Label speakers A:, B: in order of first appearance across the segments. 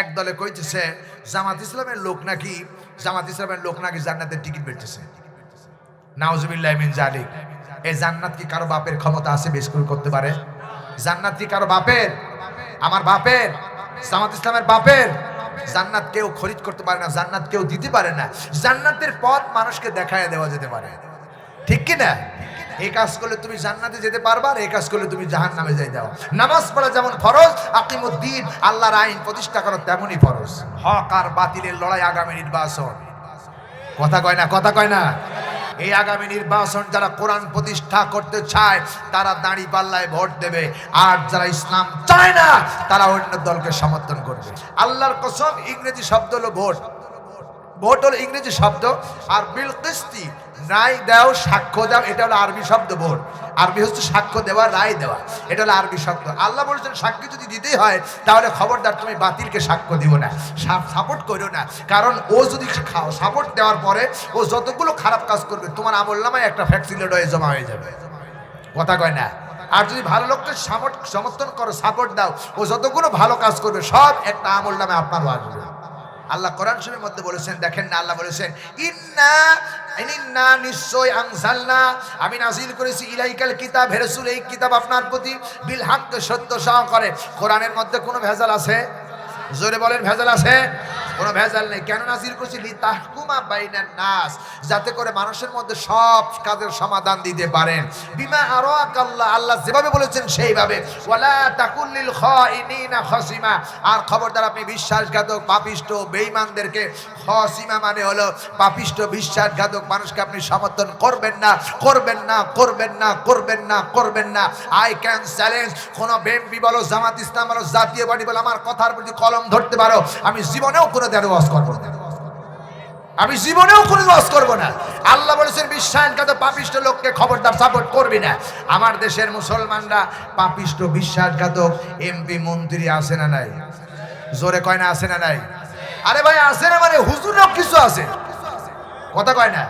A: এক দলে কইতেছে, জামাত ইসলামের লোক নাকি, জামাত ইসলামের লোক নাকি জান্নাতের টিকিট বেচতেছে। নাউজুবিল্লাহ মিন জালিক এই জান্নাত কি কারও বাপের ক্ষমতা আছে বেশ করে করতে পারে? জান্নাত কি কারও বাপের? আমার বাপের। জামাত ইসলামের বাপের। জান্নাত কেউ খরিদ করতে পারে না, জান্নাত কেউ দিতে পারে না। জান্নাতের পথ মানুষকে দেখায় দেওয়া যেতে পারে। ঠিক কি না? এই কাজ করলে তুমি জান্নাতে যেতে পারবা আর এই কাজ করলে তুমি জাহান নামে যাই দাও নামাজ পড়া যেমন ফরজ, আকিমুদ্দিন, আল্লাহর আইন প্রতিষ্ঠা করো তেমনই ফরজ। হক আর বাতিলের লড়াই আগামী নির্বাচন। কথা কয় না, কথা কয় না। এই আগামী নির্বাচন যারা কোরআন প্রতিষ্ঠা করতে চায়, তারা দাঁড়ি পাল্লায় ভোট দেবে। আর যারা ইসলাম চায় না, তারা অন্য দলকে সমর্থন করবে। আল্লাহর কসম, ইংরেজি শব্দ হলো ভোট। ভোট হলো ইংরেজি শব্দ আর বিল কিস্তি রায় দাও, সাক্ষ্য দাও, এটা হলো আরবি শব্দ ভোট। আরবি হচ্ছে সাক্ষ্য দেওয়া, রায় দেওয়া, এটা হলো আরবি শব্দ। আল্লাহ বলেছেন সাক্ষী যদি দিতেই হয়, তাহলে খবরদার তুমি বাতিলকে সাক্ষ্য দিও না সাপোর্ট করো না। কারণ ও যদি খাও সাপোর্ট দেওয়ার পরে ও যতগুলো খারাপ কাজ করবে, তোমার আমল নামায় একটা ফ্যাক্সিলেট হয়ে জমা হয়ে যাবে। কথা কয় না? আর যদি ভালো লোককে সামর্থ সমর্থন করো, সাপোর্ট দাও, ও যতগুলো ভালো কাজ করবে, সব একটা আমল নামে আপনারও আসবে। আল্লাহ কোরআন শরীফের মধ্যে বলেছেন, দেখেন না, আল্লাহ বলেছেন, ইন্না ইন্না নিশ্চয় আনসালনা আমি নাজিল করেছি ইলাইকাল কিতাব, হে রাসূল, এই কিতাব আপনার প্রতি বিল হক সত্য সহকারে। কোরআনের মধ্যে কোনো ভেজাল আছে? জোরে বলেন, ভেজাল আছে? কোনো ভেজাল নেই। কেন নাজির করছি? লি তাহকুমা বাইনান নাস, যাতে করে মানুষের মধ্যে সব কাজের সমাধান দিতে পারেন। বিমা আরও আল্লাহ আল্লাহ যেভাবে বলেছেন সেইভাবে। ওয়ালা তাকুল্লিল খাইনিনা খাসিমা। আর খবরদার, আপনি বিশ্বাসঘাতক, পাপিষ্ট, বেঈমানদেরকে খাসিমা মানে হলো পাপিষ্ট, বিশ্বাসঘাতক মানুষকে আপনি সমর্থন করবেন না করবেন না করবেন না করবেন না করবেন না। আই ক্যান চ্যালেঞ্জ কোন বিএনপি বলো, জামাত ইসলাম বলো, জাতীয় পার্টি বলো, আমার কথার প্রতি কলম ধরতে পারো। আমি জীবনেও কোনো দেড় ওয়াজ করব না। আমি জীবনেও কোনো ওয়াজ করব না। আল্লাহ বলেছেন বিশ্বাসঘাতক পাপিষ্ট লোককে খবরদার সাপোর্ট করবি না। আমার দেশের মুসলমানরা পাপিষ্ট, বিশ্বাসঘাতক এমপি মন্ত্রী আছে না নাই? জোরে কয় না, আছে না নাই? আরে ভাই, আছে না মানে হুজুরও কিছু আছে। কথা কয় না?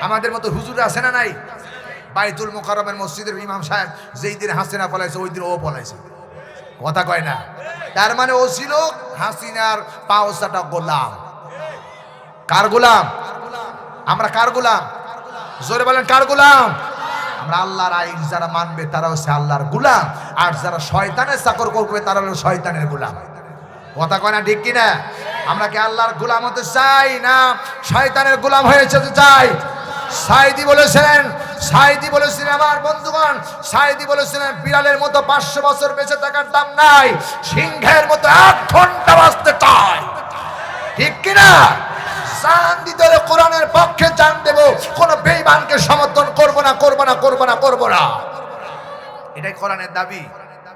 A: আমাদের মতো হুজুর আছে না নাই? বাইতুল মোকারমের মসজিদের ইমাম সাহেব যেই দিন হাসিনা পলাইছে, ওই দিন ও পলাইছে। কথা কয় না? তার মানে ও ছিল হাসিনার পাওসাটা গোলাম। কার গোলাম? আমরা কার গোলাম? জোরে বলেন, কার গোলাম? আমরা আল্লাহর আইন যারা মানবে তারা হচ্ছে আল্লাহর গোলাম। আর যারা শয়তানের চাকর করবে তারা হলো শয়তানের গোলাম। কথা কয় না ঠিক কিনা? আমরা কি আল্লাহর গোলাম হতে চাই না শয়তানের গোলাম হয়েছে চাই? সাইদি বলেছেন সাইদি বলেছিলেন, আমার বন্ধুগণ, সাইদি বলেছিলেন, বিড়ালের মতো পাঁচশো বছর বেঁচে থাকার দাম নাই, সিংহের মতো এক ঘণ্টা বাঁচতে চায়। ঠিক কিনা? জান দিতে কোরআনের পক্ষে জান দেব, কোন বেইমানকে সমর্থন করব না করব না করব না করব না। এটাই কোরআনের দাবি।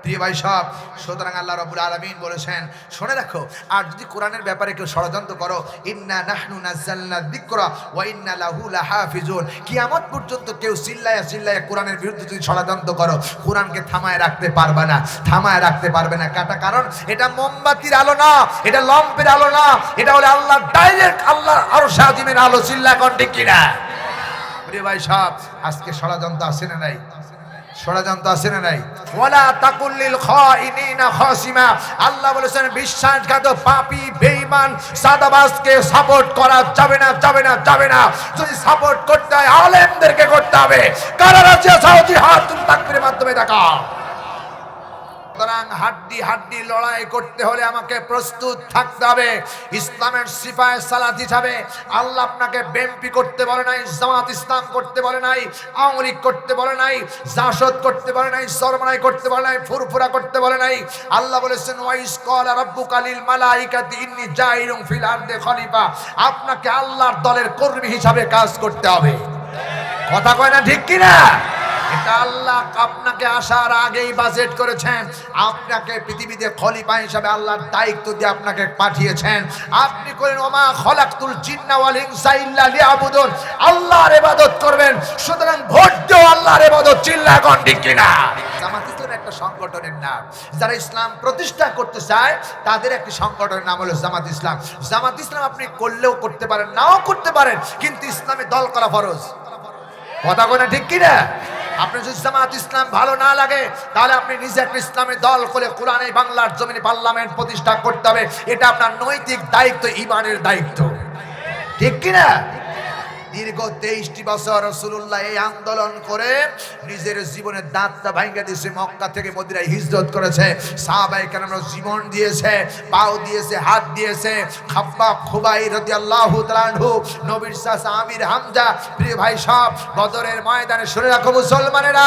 A: প্রিয় ভাই সব, সুতরাং আল্লাহ রবুল আলমিন বলেছেন, শুনে রাখো, আর যদি কোরআনের ব্যাপারে কেউ ষড়যন্ত্র করো, ইন্না নাহনু নাজ্জালনা যিকরা ওয়া ইন্না লাহু লাহাফিজুন কিয়ামত পর্যন্ত কেউ চিল্লায়া চিল্লায়া কোরআনের বিরুদ্ধে যদি ষড়যন্ত্র করো, কোরআনকে থামায় রাখতে পারবে না, থামায় রাখতে পারবে না। কাটা কারণ, এটা মোমবাতির আলো না, এটা লম্পের আলো না, এটা হলো আল্লাহ ডাইরেক্ট আল্লাহ আরও সাজিমের আলো চিল্লা কন্টে কিনা? প্রিয় ভাই সব, আজকে ষড়যন্ত্র আছে না নাই? ষড়যন্ত্র আছে না নাই? ওয়ালা তাকুল্লিল খাইনিনা খাসিমা। আল্লাহ বলেছেন, বিশ্বাসঘাতক পাপী, বেঈমান, সাদাবাজকে সাপোর্ট করা যাবে না যাবে না যাবে না। যদি সাপোর্ট করতে হয়, আলেমদেরকে করতে হবে। কারা আছে? সাউদি হাত তুমি তাকবীরের মাধ্যমে দেখাও। সুতরাং হাড্ডি হাড্ডি লড়াই করতে হলে আমাকে প্রস্তুত থাকতে হবে। ইসলামের সিপায় সালাত হিসাবে আল্লাহ আপনাকে বেম্পি করতে বলে নাই, জামাত ইসলাম করতে বলে নাই, আওয়ামী করতে বলে নাই, জাসদ করতে বলে নাই সরমনাই করতে বলে নাই, ফুরফুরা করতে বলে নাই। আল্লাহ বলেছেন ওয়াইস কল রব্বুকালিল মালাইকাতি, ইন্নি জাইরুম ফিল আরদে খলিফা। আপনাকে আল্লাহর দলের কর্মী হিসাবে কাজ করতে হবে। কথা কয় না ঠিক কিনা? আল্লাহ আপনাকে আসার আগেই বাজেট করেছেন। আপনাকে পৃথিবীতে খলিফা হিসাবে আল্লাহর দায়িত্ব দিয়ে আপনাকে পাঠিয়েছেন। আপনি করেন, ওমা খলাকতুল জিন্না ওয়াল ইনসা ইল্লা আল্লাহর ইবাদত করবেন। সুতরাং ভোট দিও আল্লাহর ইবাদত চিল্লা কোন কিনা একটা সংগঠনের নাম। যারা ইসলাম প্রতিষ্ঠা করতে চায়, তাদের একটি সংগঠনের নাম হলো জামাত ইসলাম। জামাত ইসলাম আপনি করলেও করতে পারেন, নাও করতে পারেন, কিন্তু ইসলামে দল করা ফরজ। কথা কথা ঠিক কিনা আপনি যদি জামাত ইসলাম ভালো না লাগে, তাহলে আপনি নিজে একটা ইসলামের দল করে কোরআনে বাংলার জমিনে পার্লামেন্ট প্রতিষ্ঠা করতে হবে। এটা আপনার নৈতিক দায়িত্ব, ইমানের দায়িত্ব। ঠিক কিনা? দীর্ঘ তেইশটি বছর রসুল্লাহ এই আন্দোলন করে নিজের জীবনের দাঁতটা ভাঙ্গা দিয়েছে, মক্কা থেকে মদিরায় হিজরত করেছে। সাহাবাই কেন জীবন দিয়েছে, পাও দিয়েছে, হাত দিয়েছে। খাপ্পা খুবাই রদি আল্লাহ নবীর শাস আমির হামজা, প্রিয় ভাই সব, বদরের ময়দানে শুনে রাখো মুসলমানেরা,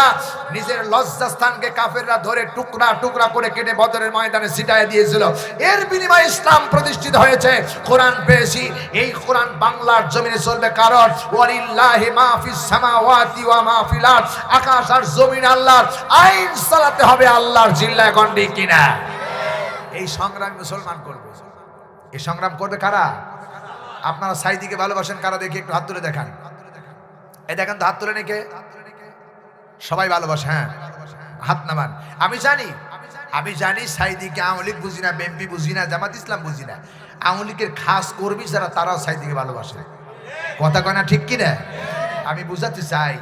A: নিজের লজ্জাস্থানকে কাফেররা ধরে টুকরা টুকরা করে কেটে বদরের ময়দানে ছিটায় দিয়েছিল। এর বিনিময়ে ইসলাম প্রতিষ্ঠিত হয়েছে। কোরআন পেয়েছি, এই কোরআন বাংলার জমিনে চলবে কারণ ওয়ালিল্লাহি মা ফিস সামাওয়াতি ওয়া মা ফিল আকাশ আর জমিন আল্লাহর। আইন হবে আল্লাহর গন্ডি কিনা এই সংগ্রাম মুসলমান করবে। এই সংগ্রাম করবে কারা? আপনারা সাইদিকে ভালোবাসেন, কারা দেখি একটু হাত তুলে দেখান। এই দেখেন তো হাত তুলে নেকে। সবাই ভালোবাসে হ্যাঁ। হাত নামান। আমি জানি আমি জানি সাইদিকে আওয়ামী বুঝি না, বিএনপি বুঝি না, জামাত ইসলাম বুঝি না। আওয়ামী খাস কর্মী যারা, তারাও সাইদিকে ভালোবাসে। কথা কয় না ঠিক কিনা? আমি বুঝাতে চাই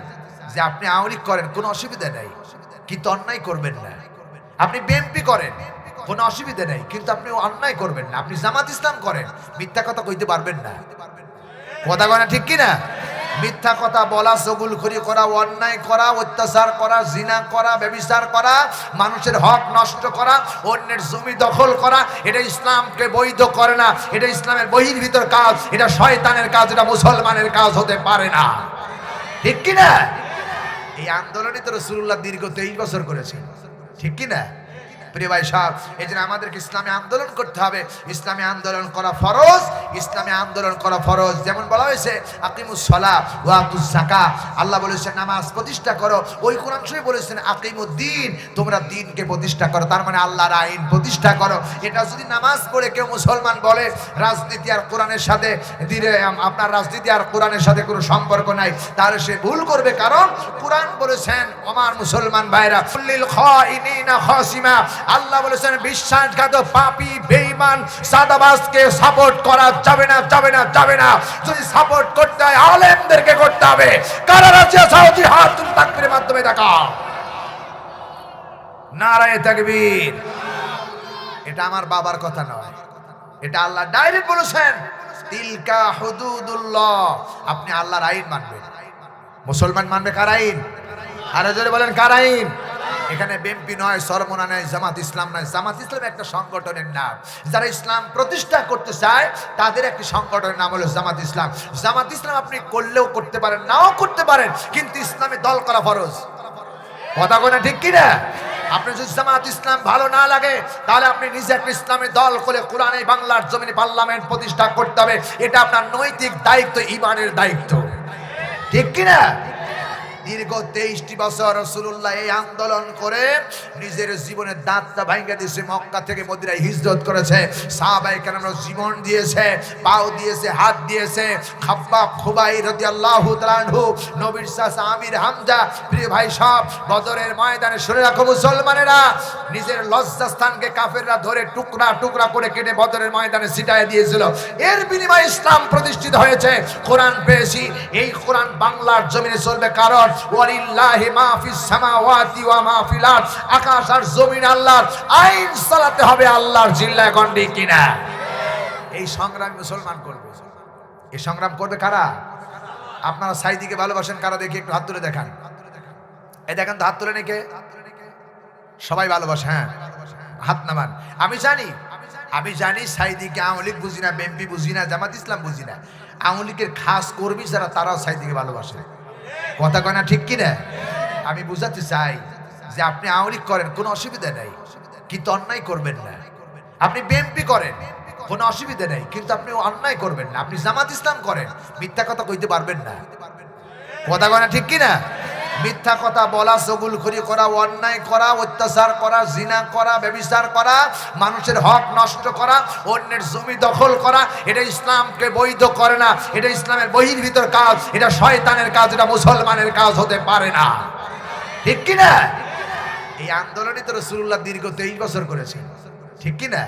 A: যে আপনি আওয়ামী করেন, কোনো অসুবিধা নেই। কিন্তু অন্যায় করবেন না। আপনি বিএমপি করেন, কোনো অসুবিধা নেই। কিন্তু আপনি অন্যায় করবেন না। আপনি জামাত ইসলাম করেন, মিথ্যা কথা কইতে পারবেন না। কথা কয় না ঠিক কিনা? মিথ্যা কথা বলা চগুলখড়ি করা, অন্যায় করা, অত্যাচার করা, জিনা করা, ব্যবিচার করা, মানুষের হক নষ্ট করা, অন্যের জমি দখল করা, এটা ইসলামকে বৈধ করে না, এটা ইসলামের বহির ভিতর কাজ, এটা শয়তানের কাজ, এটা মুসলমানের কাজ হতে পারে না। ঠিক কিনা? এই আন্দোলনই তো রসুল্লাহ দীর্ঘ তেইশ বছর করেছে ঠিক কিনা? প্রিয় ভাই সাহেব, এই জন্য আমাদেরকে ইসলামী আন্দোলন করতে হবে। ইসলামী আন্দোলন করা ফরজ, ইসলামী আন্দোলন করা ফরজ। যেমন বলা হয়েছে, আকিমুস সলা ওয়াতুস জাকা আল্লাহ বলেছেন, নামাজ প্রতিষ্ঠা করো। ওই কোরআন শরীফ বলেছেন, আকিমুদ্দিন, তোমরা দিনকে প্রতিষ্ঠা করো। তার মানে আল্লাহর আইন প্রতিষ্ঠা করো। এটা যদি নামাজ পড়ে কেউ মুসলমান বলে, রাজনীতি আর কোরআনের সাথে আপনার রাজনীতি আর কোরআনের সাথে কোনো সম্পর্ক নাই, তাহলে সে ভুল করবে। কারণ কোরআন বলেছেন আমার মুসলমান ভাইরা আল্লাহ বলেছেন বিশ্বাসঘাত পাপী, বেঈমান, সাদাবাজকে সাপোর্ট করা যাবে না যাবে না যাবে না। যদি সাপোর্ট করতে হয়, আলেমদেরকে করতে হবে। কারা রাজ্য সাউদি হাত তুমি মাধ্যমে দেখা। নারায়ে তাকবীর। এটা আমার বাবার কথা নয়। এটা আল্লাহ ডাইরেক্ট বলেছেন। তিলকা হুদুদুল্লাহ। আপনি আল্লাহর আইন মানবেন। মুসলমান মানবে কার আইন? আরও জোরে বলেন, কার আইন? এখানে বিএনপি নয়, সরমনা নয়, জামাত ইসলাম নয়। জামাত ইসলাম একটা সংগঠনের নাম। যারা ইসলাম প্রতিষ্ঠা করতে চায়, তাদের একটি সংগঠনের নাম হলো জামাত ইসলাম। জামাত ইসলাম আপনি করলেও করতে পারেন, নাও করতে পারেন, কিন্তু ইসলামে দল করা ফরজ। কথা কথা ঠিক কিনা? আপনি যদি জামাত ইসলাম ভালো না লাগে, তাহলে আপনি নিজে একটা ইসলামী দল করে কোরআনে বাংলার জমিনে পার্লামেন্ট প্রতিষ্ঠা করতে হবে। এটা আপনার নৈতিক দায়িত্ব, ইমানের দায়িত্ব। ঠিক কিনা? দীর্ঘ তেইশটি বছর রসুল্লাহ এই আন্দোলন করে নিজের জীবনের দাঁতটা ভাঙ্গা দিয়েছে, মক্কা থেকে মদিরায় হিজরত করেছে। সাহাবাই কেন জীবন দিয়েছে, পাও দিয়েছে, হাত দিয়েছে। খাব্বা খুবাই রদি আল্লাহ নবীর শাস আমির হামজা, প্রিয় ভাই সব, বদরের ময়দানে শুনে রাখো মুসলমানেরা, নিজের লজ্জাস্থানকে কাফেররা ধরে টুকরা টুকরা করে কেটে বদরের ময়দানে ছিটায় দিয়েছিল। এর বিনিময়ে ইসলাম প্রতিষ্ঠিত হয়েছে। কোরআন পেয়েছি, এই কোরআন বাংলার জমিনে চলবে কারণ ওয়ালিল্লাহি মা ফিস সামাওয়াতি ওয়া মা ফিল আকাশ আর জমিন আল্লাহর, আইন হবে আল্লাহর গন্ডি কিনা। এই সংগ্রাম মুসলমান করবে। এই সংগ্রাম করবে কারা? আপনারা সাইদিকে ভালোবাসেন, কারা দেখি একটু হাত তুলে দেখান। এই দেখেন তো হাত তুলে নেকে। সবাই ভালোবাসে হ্যাঁ? হাত নামান। আমি জানি আমি জানি সাইদিকে আওয়ামী বুঝি না, বিএনপি বুঝি না, জামাত ইসলাম বুঝি না। আওয়ামী লীগের খাস কর্মী যারা, তারাও সাইদিকে ভালোবাসে। কথা কয় না ঠিক কিনা? আমি বুঝাতে চাই যে আপনি আওয়ামী করেন, কোনো অসুবিধা নেই। কিন্তু অন্যায় করবেন না। আপনি বিএনপি করেন, কোনো অসুবিধা নেই। কিন্তু আপনি অন্যায় করবেন না। আপনি জামাত ইসলাম করেন, মিথ্যা কথা কইতে পারবেন না। কথা কয় না ঠিক কিনা? মিথ্যা কথা বলা চগুলখড়ি করা, অন্যায় করা, অত্যাচার করা, জিনা করা, ব্যবিচার করা, মানুষের হক নষ্ট করা, অন্যের জমি দখল করা, এটা ইসলামকে বৈধ করে না, এটা ইসলামের বহির ভিতর কাজ, এটা শয়তানের কাজ, এটা মুসলমানের কাজ হতে পারে না। ঠিক কিনা? এই আন্দোলনই তো রসুল্লাহ দীর্ঘ তেইশ বছর করেছে ঠিক কিনা?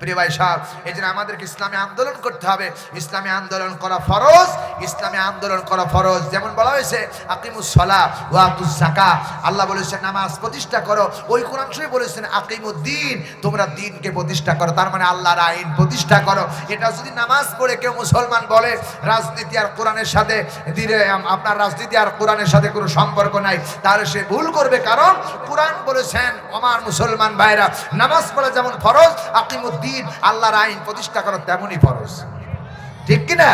A: প্রিয় ভাই সাহেব, এই জন্য আমাদেরকে ইসলামী আন্দোলন করতে হবে। ইসলামী আন্দোলন করা ফরজ, ইসলামী আন্দোলন করা ফরজ। যেমন বলা হয়েছে, আকিমুস সলা ওয়াতুস জাকা আল্লাহ বলেছেন, নামাজ প্রতিষ্ঠা করো। ওই কোরআন শরীফ বলেছেন, আকিমুদ্দিন, তোমরা দিনকে প্রতিষ্ঠা করো। তার মানে আল্লাহর আইন প্রতিষ্ঠা করো। এটা যদি নামাজ পড়ে কেউ মুসলমান বলে, রাজনীতি আর কোরআনের সাথে দিলে আপনার রাজনীতি আর কোরআনের সাথে কোনো সম্পর্ক নাই, তাহলে সে ভুল করবে। কারণ কোরআন বলেছেন আমার মুসলমান ভাইরা, নামাজ পড়া যেমন ফরজ, আকিমুদ্দিন আল্লাহর আইন প্রতিষ্ঠা করো তেমনই ফরজ। ঠিক কিনা?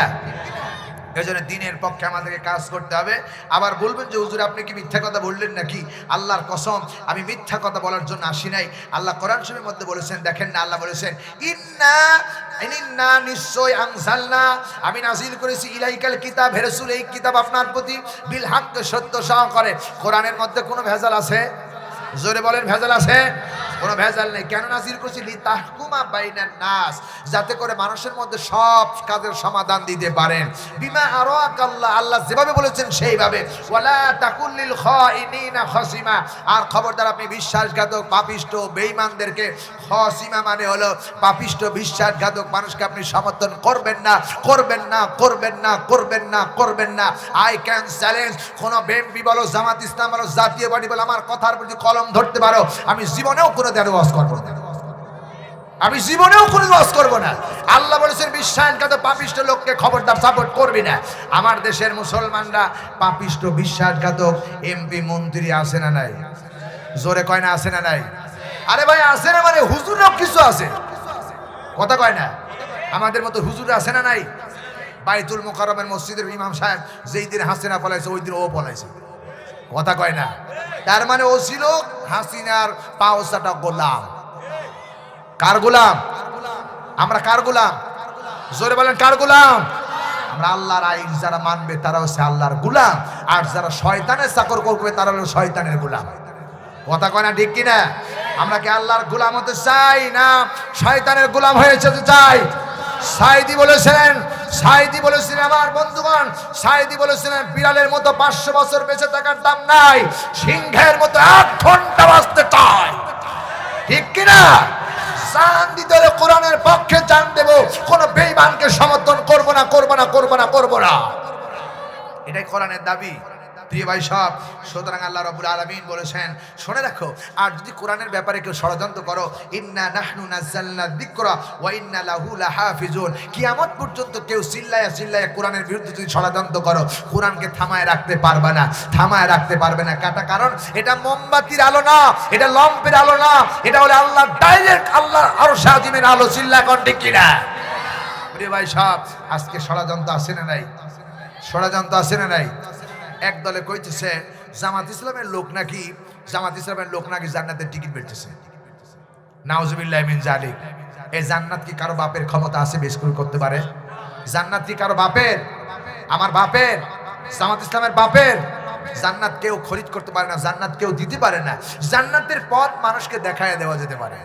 A: এই জন্য দিনের পক্ষে আমাদেরকে কাজ করতে হবে। আবার বলবেন যে, হুজুর, আপনি কি মিথ্যা কথা বললেন নাকি? আল্লাহর কসম, আমি মিথ্যা কথা বলার জন্য আসি নাই। আল্লাহ কোরআন শরীফের মধ্যে বলেছেন, দেখেন না, আল্লাহ বলেছেন, ইন্না ইন্না নিশ্চয় আনসালনা আমি নাজিল করেছি, ইলাইকাল কিতাব হেরসুল এই কিতাব আপনার প্রতি বিল হাক সত্য সহকারে। কোরআনের মধ্যে কোনো ভেজাল আছে? জোরে বলেন, ভেজাল আছে? কোনো ভেজাল নেই। কেন নাজির করছি? লিতাহকুমা বাইনান নাস, যাতে করে মানুষের মধ্যে সব কাজের সমাধান দিতে পারেন। বিমা আরও আল্লাহ আল্লাহ যেভাবে বলেছেন সেইভাবে। ওয়ালা তাকুল্লিল খাইনিনা খসিমা। আর খবরদার, আপনি বিশ্বাসঘাতক, পাপিষ্ট, বেঈমানদেরকে খসিমা মানে হলো পাপিষ্ট, বিশ্বাসঘাতক মানুষকে আপনি সমর্থন করবেন না করবেন না করবেন না করবেন না করবেন না। আই ক্যান চ্যালেঞ্জ কোনো বেম্বি বলো, জামাত ইসলাম বলো, জাতীয় বাড়ি বলো, আমার কথার প্রতি কলম ধরতে পারো। আমি জীবনেও কোনো ওয়াজ করব না। আমি জীবনেও কোনো ওয়াজ করব না। আল্লাহ বলেছেন বিশ্বাসঘাত পাপিষ্ট লোককে খবরদার সাপোর্ট করবি না। আমার দেশের মুসলমানরা পাপিষ্ট, বিশ্বাসঘাতক, এমপি, মন্ত্রী আছে না নাই? জোরে কয় না, আছে না নাই? আরে ভাই, আছে না মানে হুজুরও কিছু আছে। কথা কয় না? আমাদের মতো হুজুর আছে না নাই? বাইতুল মোকারমের মসজিদের ইমাম সাহেব যেই দিন হাসিনা পলাইছে, ওই দিন ও পলাইছে। কথা কয় না? তার মানে ও ছিল হাসিনার পাওসাটা গোলাম। কার গোলাম? আমরা কার গোলাম? জোরে বলেন, কার গোলাম? আমরা আল্লাহর আইন যারা মানবে তারা হচ্ছে আল্লাহর গোলাম। আর যারা শয়তানের চাকর করবে তারা হলো শয়তানের গোলাম। কথা কয় না ঠিক কিনা? আমরা কি আল্লাহর গোলাম হতে চাই না শয়তানের গোলাম হয়ে যেতে চাই? সাইদি বলেছেন, সাইদি বলেছিলেন আমার বন্ধুগণ, সাইদি বলেছিলেন বিড়ালের মতো পাঁচশো বছর বেঁচে থাকার দাম নাই, সিংহের মতো এক ঘণ্টা বাঁচতে চায়। ঠিক কিনা? জান দিতে হলে কোরআনের পক্ষে জান দেব, কোন বেঈমানকে সমর্থন করব না করব না করব না করব না। এটাই কোরআনের দাবি। প্রিয় ভাই সব, সুতরাং আল্লাহ রবুল আলমিন বলেছেন, শুনে রাখো, আর যদি কোরআনের ব্যাপারে কেউ ষড়যন্ত্র করো, ইন্না নাহনু নাজ্জালনা যিকরা ওয়া ইন্না লাহু লাহাফিজুন কিয়ামত পর্যন্ত কেউ চিল্লায়া চিল্লায়া কোরআনের বিরুদ্ধে যদি ষড়যন্ত্র করো, কোরআনকে থামায় রাখতে পারবে না, থামায় রাখতে পারবে না। কাটা কারণ, এটা মোমবাতির আলো না, এটা লম্পের আলো না, এটা হলো আল্লাহ ডাইরেক্ট আল্লাহ আরও সাজিমের আলো, চিল্লা কন্টে কিনা? প্রিয় ভাই সব, আজকে ষড়যন্ত্র আছে না নাই? ষড়যন্ত্র আছে না নাই? এক দলে কইতেছে, জামাত ইসলামের লোক নাকি, জামাত ইসলামের লোক নাকি জান্নাতের টিকিট বেচতেছে? নাউজুবিল্লাহ মিন জালিক এই জান্নাত কি কারও বাপের ক্ষমতা আছে বেশ করে করতে পারে? জান্নাত কি কারও বাপের? আমার বাপের। জামাত ইসলামের বাপের। জান্নাত কেউ খরিদ করতে পারে না, জান্নাত কেউ দিতে পারে না। জান্নাতের পথ মানুষকে দেখায় দেওয়া যেতে পারে।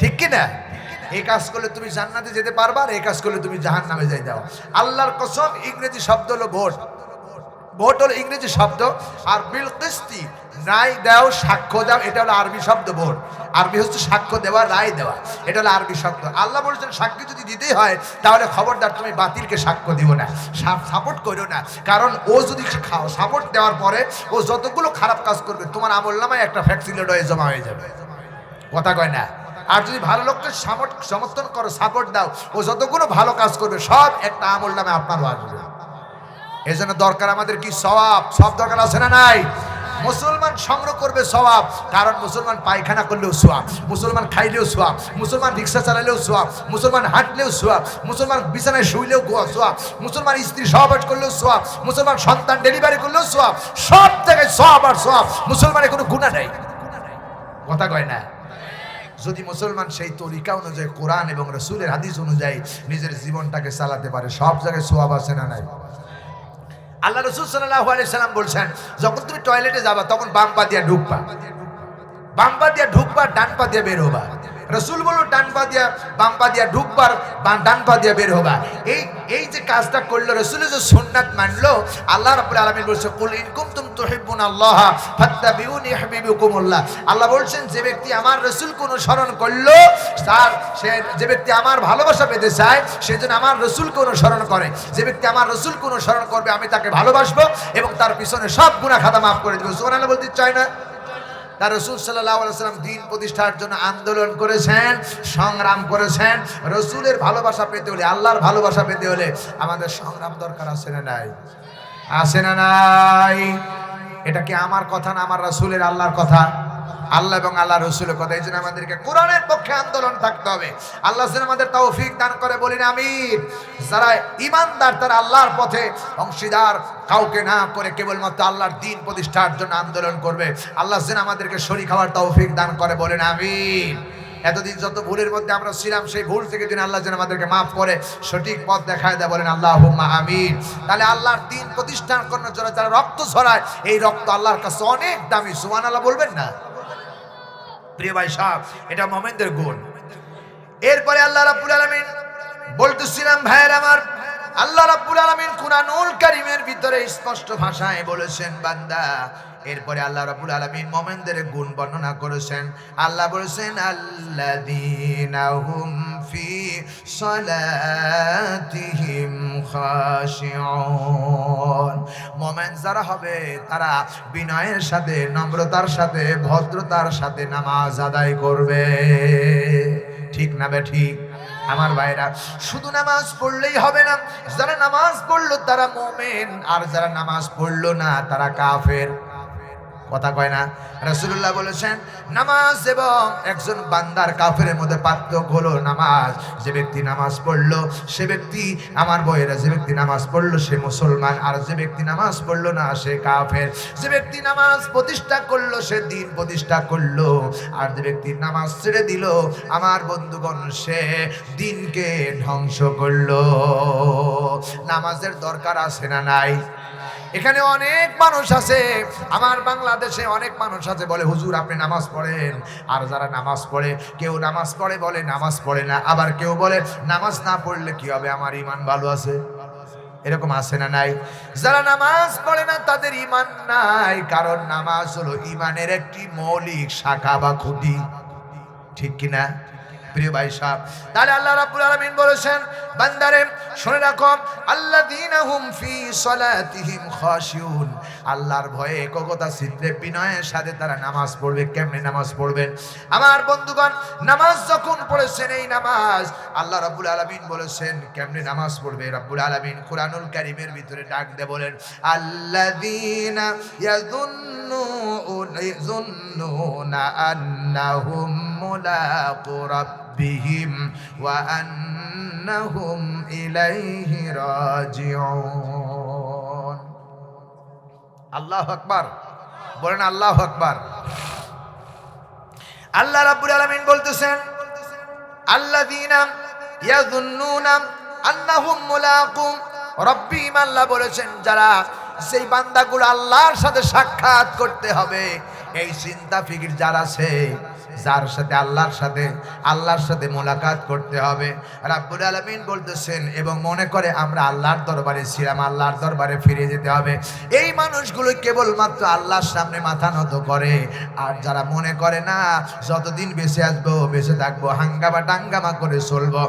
A: ঠিক কি না? এই কাজ করলে তুমি জান্নাতে যেতে পারবা আর এই কাজ করলে তুমি জাহান নামে যাই দাও আল্লাহর কসম ইংরেজি শব্দ হলো ভোট। ভোট হলো ইংরেজি শব্দ, আর বিল কিস্তি রায় দাও, সাক্ষ্য দাও, এটা হলো আরবি শব্দ ভোট। আরবি হচ্ছে সাক্ষ্য দেওয়া, রায় দেওয়া, এটা হলো আরবি শব্দ। আল্লাহ বলেছেন, সাক্ষী যদি দিতেই হয়, তাহলে খবরদার তুমি বাতিলকে সাক্ষ্য দিও না সাপোর্ট করো না। কারণ ও যদি খাও, সাপোর্ট দেওয়ার পরে ও যতগুলো খারাপ কাজ করবে, তোমার আমল নামায় একটা ফ্যাক্সিলেট হয়ে জমা হয়ে যাবে। কথা কয় না? আর যদি ভালো লোককে সমর্থন করো, সাপোর্ট দাও, ও যতগুলো ভালো কাজ করবে, সব একটা আমল নামে আপনারও আসবে। এই জন্য দরকার আমাদের কি স্বভাব সব দরকার আছে না নাই? মুসলমান সংগ্রহ করবে স্বভাব কারণ মুসলমান পায়খানা করলেও সোয়াব মুসলমান খাইলেও সোয়াব মুসলমান রিক্সা চালালেও সোয়াব মুসলমান হাঁটলেও সোয়াব মুসলমান বিছানায় শুইলেও সোয়াব মুসলমান স্ত্রী সহবাস করলেও সোয়াব মুসলমান সন্তান ডেলিভারি করলেও সোয়াব সব জায়গায় সব আর সোয়াব মুসলমানের কোনো গুণা নেই। কথা কয় না? যদি মুসলমান সেই তরিকা অনুযায়ী, কোরআন এবং রসুলের হাদিস অনুযায়ী নিজের জীবনটাকে চালাতে পারে, সব জায়গায় সোয়াব আছে না নাই? আল্লাহ রসুল সাল্লাহ সাল্লাম বলছেন, যখন তুমি টয়লেটে যাবা, তখন বাম পা দিয়া ঢুকবা। বাম্পা দিয়া ঢুকবা, ডান পা দিয়ে বের হবা। রসুল বলল, ডান পা দিয়া, বাম পা দিয়া ঢুকবার ডান পা দিয়া বের হবা। এই এই যে কাজটা করল রসুলের যে সুন্নাত মানলো, আল্লাহ রাব্বুল আলামিন বলছে, কুল ইন কুনতুম তুহিব্বুন আল্লাহ আল্লাহ বলছেন, যে ব্যক্তি আমার রসুল কোন স্মরণ করল, তার সে, যে ব্যক্তি আমার ভালোবাসা পেতে চায়, সে যেন আমার রসুলকে অনুসরণ করে। যে ব্যক্তি আমার রসুলকে অনুসরণ করবে, আমি তাকে ভালোবাসবো এবং তার পিছনে সব গুণা খাতা মাফ করে দেবো। সুবহানাল্লাহ বলতে চায় না? তার রসুল সাল্লাহ সাল্লাম দিন প্রতিষ্ঠার জন্য আন্দোলন করেছেন, সংগ্রাম করেছেন। রসুলের ভালোবাসা পেতে হলে, আল্লাহর ভালোবাসা পেতে হলে আমাদের সংগ্রাম দরকার আছে না নাই? আসে না নাই? এটা কি আমার কথা না আমার রসুলের আল্লাহর কথা? আল্লাহ এবং আল্লাহ রসুলের কথা, এই জন্য আমাদেরকে কোরআনের পক্ষে আন্দোলন থাকতে হবে। আল্লাহ আমাদের তৌফিক দান করে, বলিন আমিন। যারা ইমানদার, তারা আল্লাহর পথে অংশীদার, কাউকে না করে কেবলমাত্র আল্লাহর দিন প্রতিষ্ঠার জন্য আন্দোলন করবে। আল্লাহ যেন আমাদেরকে শরীর খাওয়ার তৌফিক দান করে, বলেন আমিন। এতদিন যত ভুলের মধ্যে আমরা ছিলাম, সেই ভুল থেকে যেন আল্লাহ যেন আমাদেরকে মাফ করে, সঠিক পথ দেখায় দেয়, বলেন আল্লাহ আমিন। তাহলে আল্লাহর দিন প্রতিষ্ঠান করার জন্য যারা রক্ত ছড়ায়, এই রক্ত আল্লাহর কাছে অনেক দামি সুমান আল্লাহ বলবেন না? প্রিয় ভাই সাহ এটা মোমেনদের গুণ। এরপরে আল্লাহ রাব্বুল আলামিন বলতেছিলাম ভাইয়ের আমার আল্লাহ রাব্বুল আলামিন কুরআনুল কারীমের ভিতরে স্পষ্ট ভাষায় বলেছেন, বান্দা। এরপরে আল্লাহ রাব্বুল আলামিন মোমেনদের গুণ বর্ণনা করেছেন। আল্লাহ বলেছেন, আল্লাযীনা হুম ফি সালাতিহিম খাশিউন। মোমেন যারা হবে, তারা বিনয়ের সাথে, নম্রতার সাথে, ভদ্রতার সাথে নামাজ আদায় করবে। ঠিক না বে ঠিক? আমার ভাইরা, শুধু নামাজ পড়লেই হবে না, যারা নামাজ পড়ল তারা মোমেন, আর যারা নামাজ পড়ল না তারা কাফের। কথা কয় না। রাসূলুল্লাহ বলেছেন, নামাজ এবং একজন বান্দার কাফের মধ্যে পার্থক্য হলো নামাজ। যে ব্যক্তি নামাজ পড়ল, সে ব্যক্তি আমার বইয়েরা, যে ব্যক্তি নামাজ পড়ল সে মুসলমান, আর যে ব্যক্তি নামাজ পড়ল না সে কাফের। যে ব্যক্তি নামাজ প্রতিষ্ঠা করল, সে দিন প্রতিষ্ঠা করল। আর যে ব্যক্তি নামাজ ছেড়ে দিল, আমার বন্ধুগণ, সে দিনকে ধ্বংস করল। নামাজের দরকার আছে না নাই? এখানে অনেক মানুষ আছে। আমার বাংলাদেশে অনেক মানুষ আছে বলে, হুজুর, আপনি নামাজ পড়েন। আর যারা নামাজ পড়ে, কেউ নামাজ পড়ে বলে, নামাজ পড়ে না। আবার কেউ বলে, নামাজ না পড়লে কি হবে? আমার ইমান ভালো আছে। এরকম আছে না নাই? যারা নামাজ পড়ে না, তাদের ইমান নাই। কারণ নামাজ হলো ইমানের একটি মৌলিক শাখা বা খুঁটি। ঠিক কিনা? প্রিয় ভাই সাহেব, তাহলে আল্লাহ রাব্বুল আলামিন বলেছেন, বান্দারে, শুনে রাখো, আল্লাযীনা হুম ফি সালাতিহিম খাশিউন। আল্লাহর ভয়ে একগতা চিত্তে বিনয়ের সাথে তারা নামাজ পড়বে, কেমনে নামাজ পড়বেন? আমার বন্ধুগণ, নামাজ যখন পড়েছেন এই নামাজ, আল্লাহ রাব্বুল আলামিন বলেছেন, কেমনে নামাজ পড়বে রাব্বুল আলামিন? কুরআনুল কারীমের ভিতরে ডাক দিয়ে বলেন, আল্লাযীনা ইয়াযুন্নুনা আন্নাহুম মুলাকু রাব্বিহিম ওয়া আন্নাহুম ইলাইহি রাজিউন আল্লাহু আকবার। বলেন আল্লাহু আকবার। আল্লাহ রাব্বুল আলামিন বলতেছেন, আল্লাযীনা ইয়াযুন্নুনা আন্নাহুম মুলাকু রাব্বিহিম আল্লাহ বলেছেন, যারা সেই বান্দাগুলো আল্লাহর সাথে সাক্ষাৎ করতে হবে এই চিন্তা ফিকির যার আছে, যার সাথে আল্লাহর সাথে আল্লাহর সাথে মোলাকাত করতে হবে। রাব্বুল আলামিন বলতেছেন, এবং মনে করে আমরা আল্লাহর দরবারে ছিলাম, আল্লাহর দরবারে ফিরে যেতে হবে। এই মানুষগুলো কেবলমাত্র আল্লাহর সামনে মাথা নত করে, আর যারা মনে করে না, যতদিন বেঁচে আসব, বেঁচে থাকব হাঙ্গামা টাঙ্গামা করে চলবো।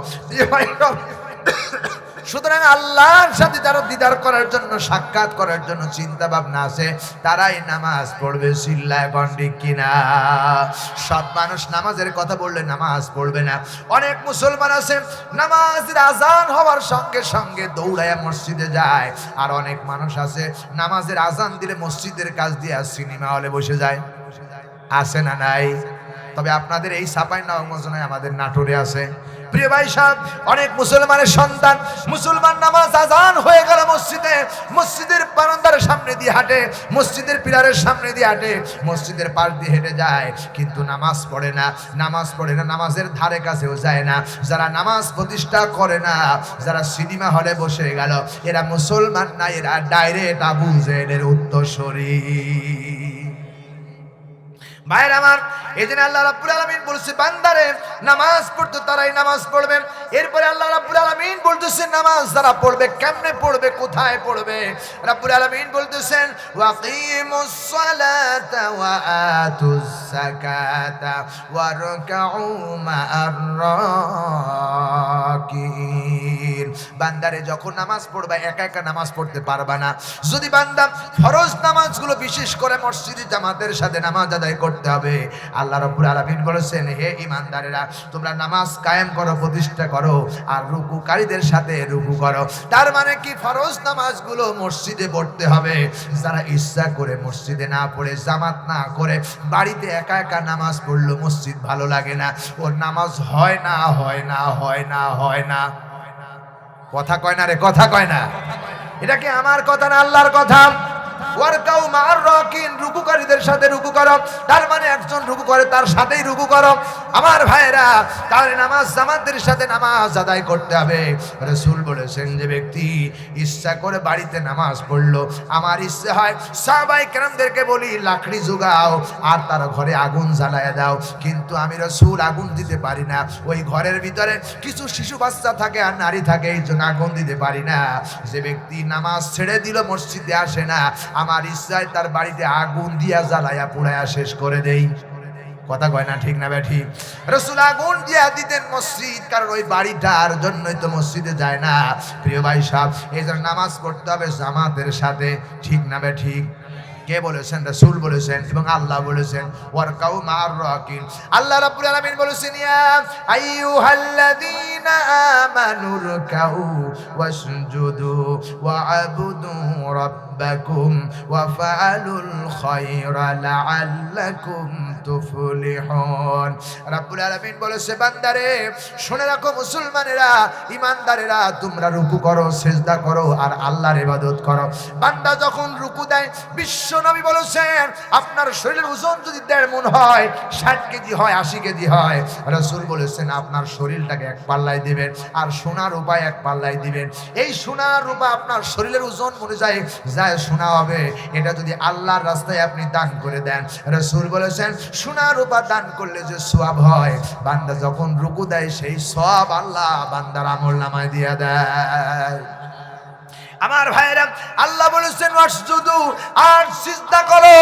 A: সুতরাং আল্লাহর সাথে যারা দিদার করার জন্য, সাক্ষাৎ করার জন্য চিন্তা ভাবনা আছে, তারাই নামাজ পড়বে চিল্লায় গন্ডিক কিনা। সব মানুষ নামাজের কথা বললে নামাজ পড়বে না। অনেক মুসলমান আছে, নামাজের আজান হওয়ার সঙ্গে সঙ্গে দৌড়ায় মসজিদে যায়। আর অনেক মানুষ আছে, নামাজের আজান দিলে মসজিদের কাজ দিয়ে সিনেমা হলে বসে যায়। আছে না নাই? তবে আপনাদের এই সাপাই নবমজনায় আমাদের নাটোরে আছে। প্রিয় ভাই সাহেব, অনেক মুসলমানের সন্তান মুসলমান নামাজ আজান হয়ে গেল মসজিদে। মসজিদের বারান্দার সামনে দিয়ে হাঁটে, মসজিদের পিলারের সামনে দিয়ে হাঁটে, মসজিদের পাশ দিয়ে হেঁটে যায়। কিন্তু নামাজ পড়ে না, নামাজ পড়ে না, নামাজের ধারে কাছেও যায় না। যারা নামাজ প্রতিষ্ঠা করে না, যারা সিনেমা হলে বসে গেল, এরা মুসলমান না, এরা ডাইরেক্ট আবু জেলের উত্তরসূরি। ভাইয়ের আমার, এই জন্য আল্লাহ রাব্বুল আলামিন বলছে, বান্দারে, নামাজ পড়তো তারাই নামাজ পড়বে। এরপরে আল্লাহ রাব্বুল আলামিন বলতেছে, নামাজ যারা পড়বে, কেমনে পড়বে, কোথায় পড়বে? রাব্বুল আলামিন বলতেছেন, ওয়াকিমুস সালাতা ওয়া আতুস যাকাতা ওয়ারকাউ মা'আর রাকিন বান্দারে যখন নামাজ পড়বে, একা একা নামাজ পড়তে পারবা না। যদি বান্দা ফরজ নামাজগুলো বিশেষ করে মসজিদে জামাতের সাথে নামাজ আদায় করতে হবে, আল্লাহ রাব্বুল আলামিন বলেছেন, হে ইমানদারেরা তোমরা নামাজ কায়েম করো, প্রতিষ্ঠা করো, আর রুকুকারীদের সাথে রুকু করো। তার মানে কি? ফরজ নামাজগুলো মসজিদে পড়তে হবে। যারা ইচ্ছা করে মসজিদে না পড়ে, জামাত না করে, বাড়িতে একা একা নামাজ পড়ল মসজিদ ভালো লাগে না। ওর নামাজ হয় না হয় না হয় না হয় না। কথা কয় না রে কথা কয় না। এটা কি আমার কথা না আল্লাহর কথা? রুকুকারীদের সাথে রুকু করো। তার মানে একজন রুকু করে, তার সাথেই রুকু করো। আমার ভাইরা তাহলে নামাজ জামাতের সাথে নামাজ আদায় করতে হবে। রাসূল বলেছেন যে, ব্যক্তি ইচ্ছা করে বাড়িতে নামাজ পড়ল। আমার ইচ্ছে হয় সাহাবাই কেরামদেরকে বলি, লাকড়ি জোগাও আর তার ঘরে আগুন জ্বালায় দাও। কিন্তু আমি রসুল আগুন দিতে পারি না। ওই ঘরের ভিতরে কিছু শিশু বাচ্চা থাকে আর নারী থাকে, এই জন্য আগুন দিতে পারি না। যে ব্যক্তি নামাজ ছেড়ে দিল, মসজিদে আসে না আমার ইচ্ছায় তার বাড়িতে আগুন দিয়া জ্বালায়া পুড়ায়া শেষ করে দেই। কথা কয় না ঠিক না বে ঠিক রসুল, আগুন দিয়া দিতেন মসজিদ, কারণ ওই বাড়িটার জন্যই তো মসজিদে যায় না। প্রিয় ভাই সাহেব, এই জন্য নামাজ পড়তে হবে জামাতের সাথে, ঠিক না বে ঠিক কে বলেছেন? রাসূল বলেছেন এবং আল্লাহ বলেছেন ওয়ারকাউ মার রাকিন। আল্লাহ রাব্বুল আলামিন বলেছেন, ইয়া আইয়ুহাল্লাযীনা আমানু রকাউ ওয়াসজুদু ربكم وفعلوا الخير لعلكم তুফলিহুন। রাব্বুল আলামিন বলেছে, বান্দারে, শুনে রাখো মুসলমানেরা ইমানদারেরা তোমরা রুকু করো, সেজদা করো আর আল্লাহর ইবাদত করো। বান্দা যখন রুকু দেয়, বিশ্ব নবী বলেছেন, আপনার শরীরের ওজন যদি দেড় মন হয়, ষাট কেজি হয়, আশি কেজি হয়, রসুল বলেছেন, আপনার শরীরটাকে এক পাল্লায় দিবেন আর সোনার উপায় এক পাল্লায় দিবেন। এই সোনার রূপা আপনার শরীরের ওজন অনুযায়ী যায়, সোনা হবে। এটা যদি আল্লাহর রাস্তায় আপনি দান করে দেন, রসুল বলেছেন সোনার রূপা দান করলে যে সোয়াব হয়, বান্দা যখন রুকু দেয়, সেই সব আল্লাহ বান্দার আমল নামায় দিয়া দেয়। আমার ভাইরা আল্লাহ বলেছেন আর সিজদা করো।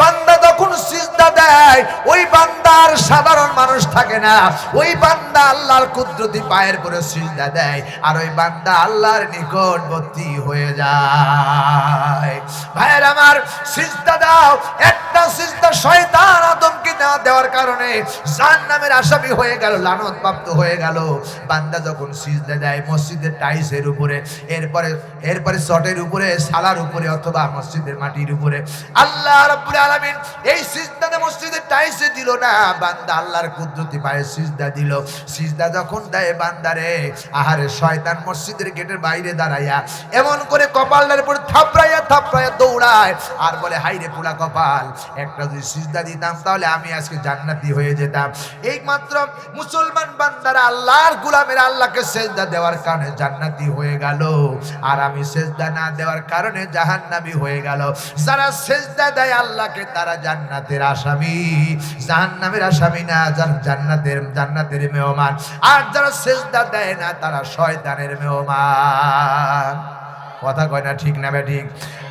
A: বান্দা তখন সিজদা দেয়, ওই বান্দার সাধারণ মানুষ থাকে না। ওই বান্দা আল্লাহর কুদরতি পায়ের পরে সিজদা দেয়, আর ওই বান্দা আল্লাহর নিকটবর্তী হয়ে যায়। ভাইয়ের আমার, সিজদা দাও। একটা সিজদা শয়তান না দেওয়ার কারণে জাহান্নামের আসামি হয়ে গেল লানত প্রাপ্ত হয়ে গেল। বান্দা যখন সিজদা দেয়, মসজিদের টাইসের উপরে, এরপরে এরপরে চটের উপরে, সালার উপরে, অথবা মসজিদের মাটির উপরে, আল্লাহ রাব্বুল আলামিন এই সিজদাতে মসজিদের টাইসে দিল না, বান্দা আল্লাহর কুদরতি পায়ে সিজদা দিল। সিজদা যখন দেয় বান্দারে আহারে শয়তান মসজিদের গেটের বাইরে দাঁড়াইয়া এমন করে কপালের উপর থাপড়াইয়া থাপড়াইয়া দৌড়ায় আর বলে, হাইরে পোড়া কপাল, একটা যদি সিজদা দিতাম তাহলে আমি আজকে জান্নাতি হয়ে যেতাম। এই মাত্র মুসলমান বান্দারা আল্লাহর গুলামের আল্লাহকে সেজদা দেওয়ার কারণে জান্নাতি হয়ে গেল। আর আমি সেজদা না দেওয়ার কারণে জাহান্নামী হয়ে গেল। যারা সেজদা দেয় আল্লাহকে, তারা জান্নাতের আসামি জাহান্নামের আসামি না জান্নাতের জান্নাতের মেহমান। আর যারা সেজদা দেয় না, তারা শয়তানের মেহমান। কথা কয় না ঠিক না ঠিক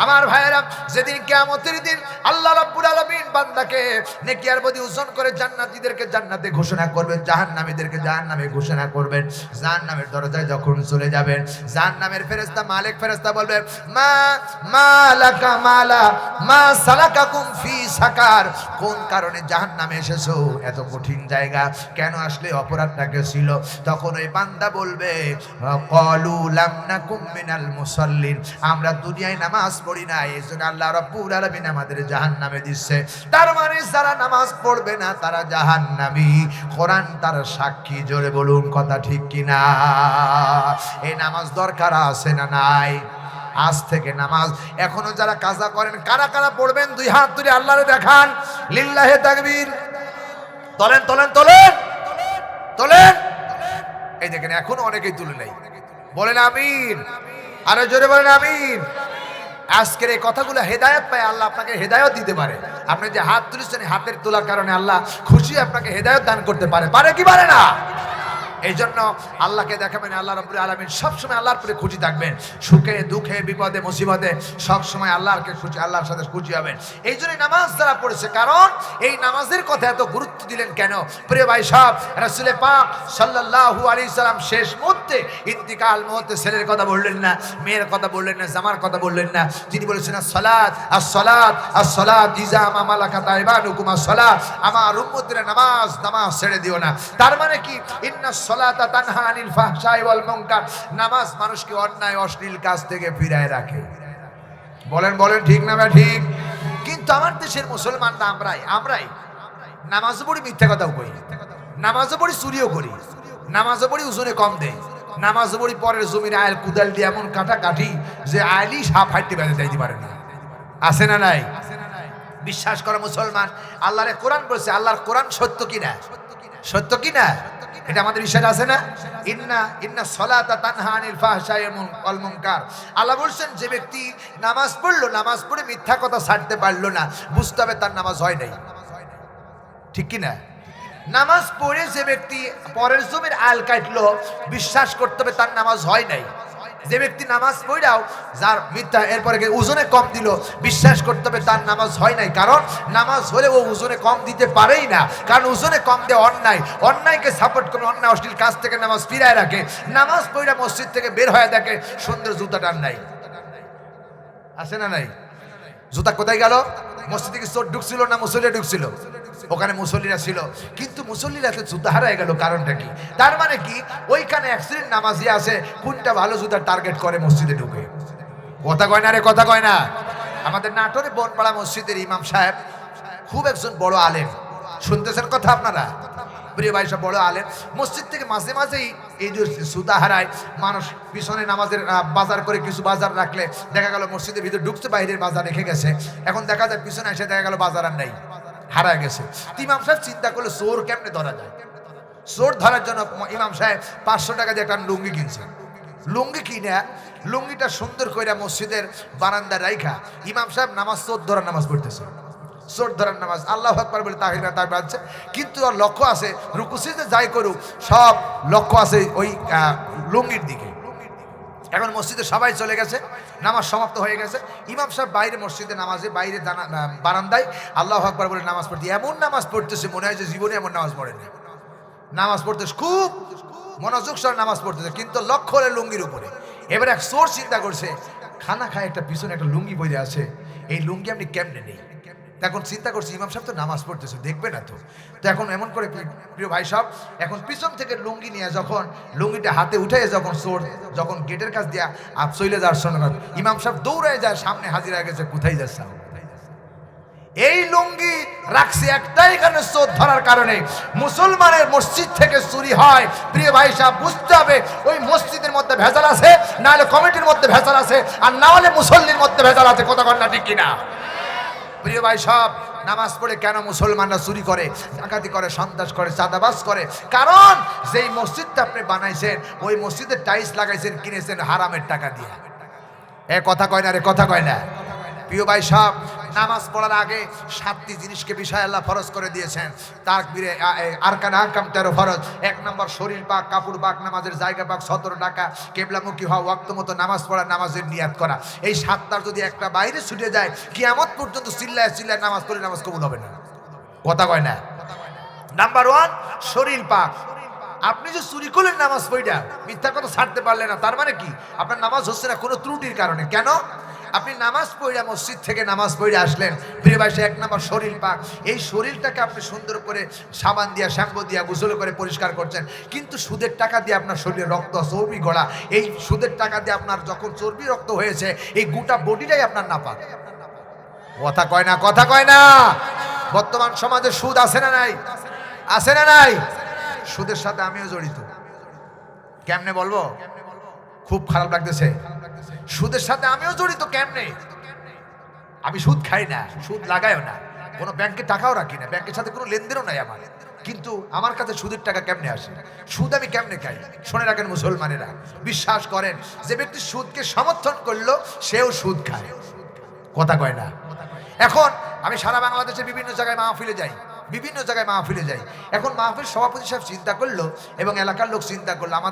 A: আমার ভাইয়েরা, যেদিন কিয়ামতের দিন আল্লাহ রাব্বুল আলামিন বান্দাকে নেকিয়ার প্রতি ওজন করে জান্নাতীদেরকে জান্নাতে ঘোষণা করবেন, জাহান্নামীদেরকে জাহান্নামে ঘোষণা করবেন। জাহান্নামের দরজায় যখন চলে যাবেন, জাহান্নামের ফেরেশতা, মালিক ফেরেশতা বলবেন, মা মালাকা মালা, মা সালাকাকুম ফি সাকার। কোন কারণে জাহান্নামে এসেছ? এত কঠিন জায়গা। কেন আসলে অপরাধটাকে ছিল তখন ওই বান্দা বলবে কলু লাম নাকুম মিনাল মুসাল্লিন আমরা দুনিয়ায় নামাজ পড়ি না এই জন্য আল্লাহ রাব্বুল আলামিন আমাদের জাহান্নামে দিচ্ছে। তার মানে যারা নামাজ পড়বে না, তারা জাহান্নামী। কোরআন তার সাক্ষী, জোরে বলুন, কথা ঠিক কিনা? এই নামাজ দরকার আছে না নাই? আজ থেকে নামাজ, এখনও যারা কাজা করেন, কারা কারা পড়বেন? দুই হাত তুলে আল্লাহরে দেখান। লিল্লাহে তাকবীর। তোলেন তোলেন তোলেন তোলেন। এই দেখেন, এখনও অনেকেই তুলে নেই। বলেন, আমিন। আরও জোরে বলেন, আমিন। আজকের এই কথাগুলো হেদায়ত পায় আল্লাহ আপনাকে হেদায়ত দিতে পারে। আপনি যে হাত তুলেছেন হাতের তোলার কারণে আল্লাহ খুশি আপনাকে হেদায়ত দান করতে পারে। পারে কি পারে না? এই জন্য আল্লাহকে দেখাবেন আল্লাহ রব্বুল আলমিন সবসময় আল্লাহর প্রতি খুশি থাকবেন। সুখে, দুঃখে, বিপদে, মুসিবতে সবসময় আল্লাহকে খুশি আল্লাহর সাথে খুশি হবেন। এই জন্যই নামাজ তারা পড়েছে। কারণ এই নামাজের কথা এত গুরুত্ব দিলেন কেন? প্রিয় ভাই সব রাসুলে পাক সাল্লাল্লাহু আলাইহি সাল্লাম শেষ মুহূর্তে ইন্তিকাল মুহূর্তে ছেলের কথা বললেন না, মেয়ের কথা বললেন না, জামার কথা বললেন না। তিনি বলেছেন সালাত আর সালাত আর সালাত ইজাম আমালাকা তাইবানুকুম সালাত আমার উম্মতের নামাজ নামাজ ছেড়ে দিও না। তার মানে কি? ইন্না সালাতা তানহা আনিল ফাহশাই ওয়াল মুনকার। নামাজ মানুষকে অন্যায়, অশ্লীল কাজ থেকে ফিরায় রাখে। বলেন বলেন, ঠিক না ভাই, ঠিক? কিন্তু আমার দেশের মুসলমানরা আমরাই আমরাই নামাজও পড়ি, মিথ্যা কথাও কই নামাজও পড়ি, চুরিও করি। নামাজও পড়ি ওজনে কম দেয় নামাজ পড়ি, পরের জমির আয়েল কুদাল দিয়ে এমন কাটা কাঠি যে আয়লি সাপ হাইটে বেঁধে যাইতে পারে না। আছে না নাই? বিশ্বাস করে মুসলমান, আল্লাহরে কোরআন বলছে, আল্লাহর কোরআন সত্য কিনা? সত্য কিনা? এটা আমাদের বিশ্বাস আছে না? ইন্না ইন্না সলাতা তানহা আনিল ফাহশাই ওয়াল মুনকার। আল্লাহ বলছেন, যে ব্যক্তি নামাজ পড়ল, নামাজ পড়ে মিথ্যা কথা ছাড়তে পারল না, বুঝতে হবে তার নামাজ হয় নাই। ঠিক কি না? নামাজ পড়ে যে ব্যক্তি পরের জমির আল কাটলো, বিশ্বাস করতে হবে তার নামাজ হয় নাই। যে ব্যক্তি নামাজ পড়াও, যার মিথ্যা এরপরে ওজনে কম দিল, বিশ্বাস করতে হবে তার নামাজ হয় নাই। কারণ নামাজ হলে ও ওজনে কম দিতে পারেই না। কারণ ওজনে কম দেয় অন্যায়। অন্যায়কে সাপোর্ট করে অন্যায়, অশ্লীল কাজ থেকে নামাজ ফিরায় রাখে। নামাজ পড়া মসজিদ থেকে বের হয়ে দেখে সুন্দর জুতা টান নাই। আছে না নাই? জুতা কোথায় গেল? মসজিদে কি চোর ঢুকছিল না মুসল্লি ঢুকছিল? ওখানে মুসল্লিরা ছিল। কিন্তু মুসল্লিরা তো জুতা হারায় গেল, কারণটা কি? তার মানে কি? ওইখানে অ্যাক্সিডেন্ট নামাজি আছে, কোনটা ভালো জুতা টার্গেট করে মসজিদে ঢুকে? কথা কয় না রে, কথা কয় না। আমাদের নাটোরে বনপাড়া মসজিদের ইমাম সাহেব খুব একজন বড় আলেম। শুনতেছেন কথা আপনারা? প্রিয় ভাই, সব বড় আলেম। মসজিদ থেকে মাঝে মাঝেই এই যে সুতা হারায়, মানুষ পিছনে নামাজের বাজার করে কিছু বাজার রাখলে দেখা গেল মসজিদের ভিতরে ঢুকছে, বাইরের বাজার রেখে গেছে। এখন দেখা যায় পিছনে এসে দেখা গেল বাজার আর নেই, হারায় গেছে। ইমাম সাহেব চিন্তা করলে, চোর কেমনে ধরা যায়? চোর ধরার জন্য ইমাম সাহেব পাঁচশো টাকা দিয়ে একটা লুঙ্গি কিনছে। লুঙ্গি কিনে, লুঙ্গিটা সুন্দর করে মসজিদের বারান্দা রাইখা, ইমাম সাহেব নামাজ, চোর ধরার নামাজ পড়তেছে। চোর ধরার নামাজ। আল্লাহ আকবার বলে তাহির তার বাজছে কিন্তু ওর লক্ষ্য আছে রুকুসিতে যাই করুক, সব লক্ষ্য আছে ওই লুঙ্গির দিকে। এখন মসজিদে সবাই চলে গেছে, নামাজ সমাপ্ত হয়ে গেছে। ইমাম সাহেব বাইরে মসজিদে নামাজে, বাইরে বারান্দায় আল্লাহ আকবার বলে নামাজ পড়তে। এমন নামাজ পড়তেছে, মনে হয় যে জীবনে এমন নামাজ পড়েনি। নামাজ পড়তেছে খুব মনোযোগ সহ নামাজ পড়তেছে, কিন্তু লক্ষ্য হলে লুঙ্গির উপরে। এবার এক সোর চিন্তা করছে, খানা খায় একটা পিছনে একটা লুঙ্গি বইরে আছে, এই লুঙ্গি আপনি কেমনে নেই? এখন চিন্তা করছি, ইমাম সাহেব তো নামাজ পড়তেছে, দেখবে না তো। তো এখন এমন করে প্রিয় ভাই সাহেব, এখন পিছন থেকে লুঙ্গি নিয়ে যখন, লুঙ্গিটা হাতে উঠে যখন চোর, যখন গেটের কাছ দিয়া আপ চলে যাওয়ার সঙ্গে ইমাম সাহেব দৌড়ায় যায়, সামনে হাজির হয়ে গেছে, কোথায় যাচ্ছে? এই লুঙ্গি রাখছি একটাই কারণে চোর ধরার কারণে। মুসলমানের মসজিদ থেকে চুরি হয়। প্রিয় ভাই সাহেব, বুঝতে হবে, ওই মসজিদের মধ্যে ভেজাল আছে, না হলে কমিটির মধ্যে ভেজাল আছে, আর না হলে মুসল্লির মধ্যে ভেজাল আছে, কথা কন্যা ঠিক কিনা? প্রিয় ভাই সব, নামাজ পড়ে কেন মুসলমানরা চুরি করে ডাকাতি করে, সন্ত্রাস করে চাঁদাবাস করে? কারণ যেই মসজিদটা আপনি বানাইছেন, ওই মসজিদে টাইলস লাগাইছেন, কিনেছেন হারামের টাকা দিয়ে। এ কথা কয় না রে, কথা কয় না। প্রিয় ভাই সব নামাজ পড়ার আগে সাতটি জিনিসকে বিষয় আল্লাহ ফরজ করে দিয়েছেন। তার বীরে আরকান আকাম তেরো ফরজ। এক নম্বর শরীর পাক, কাপড় পাক, নামাজের জায়গা পাক, সতেরো টাকা কেবলামুখী হওয়া, ওয়াক্ত মতো নামাজ পড়া, নামাজের নিয়াত করা। এই সাতটার যদি একটা বাইরে ছুটে যায়, কিয়ামত পর্যন্ত চিল্লায় চিল্লায় নামাজ পড়লে নামাজ কবুল হবে না। কথা কয় না? নাম্বার ওয়ান শরীর পাক। আপনি যে চুরি করলেন নামাজ পড়া মিথ্যা কথা ছাড়তে পারলেন না, তার মানে কি? আপনার নামাজ হচ্ছে না কোনো ত্রুটির কারণে। কেন? আপনি নামাজ পড়া মসজিদ থেকে নামাজ পড়ে আসলেন। প্রিয় ভাই এক নাম্বার শরীর পাক। এই শরীরটাকে আপনি সুন্দর করে সাবান দিয়া, শ্যাম্পু দিয়া, গোসল করে পরিষ্কার করছেন। কিন্তু সুদের টাকা দিয়ে আপনার শরীরে রক্ত চর্বি গড়া এই সুদের টাকা দিয়ে আপনার যখন চর্বি রক্ত হয়েছে, এই গোটা বডিটাই আপনার নাপাক। কথা কয় না, কথা কয় না। বর্তমান সমাজে সুদ আছে না নাই? আছে না নাই? সুদের সাথে আমিও জড়িত। কেমনে বলব? খুব খারাপ লাগতেছে। সুদের সাথে আমিও জড়িত, কেমনে? আমি সুদ খাই না, সুদ লাগাইও না। কোনো ব্যাংকে টাকাও রাখি না, ব্যাংকের সাথে কোনো লেনদেনও নাই আমার। কিন্তু আমার কাছে সুদের টাকা কেমনে আসে? সুদ আমি কেমনে খাই? শুনে রাখেন মুসলমানেরা, বিশ্বাস করেন, যে ব্যক্তি সুদকে সমর্থন করল, সেও সুদ খায়। কথা কয় না। এখন আমি সারা বাংলাদেশের বিভিন্ন জায়গায় মাহফিলে যাই, বিভিন্ন জায়গায় মাহফিলে যাই। এখন মাহফিল সভাপতি সাহেব চিন্তা করল এবং এলাকার লোক চিন্তা করল আমাদের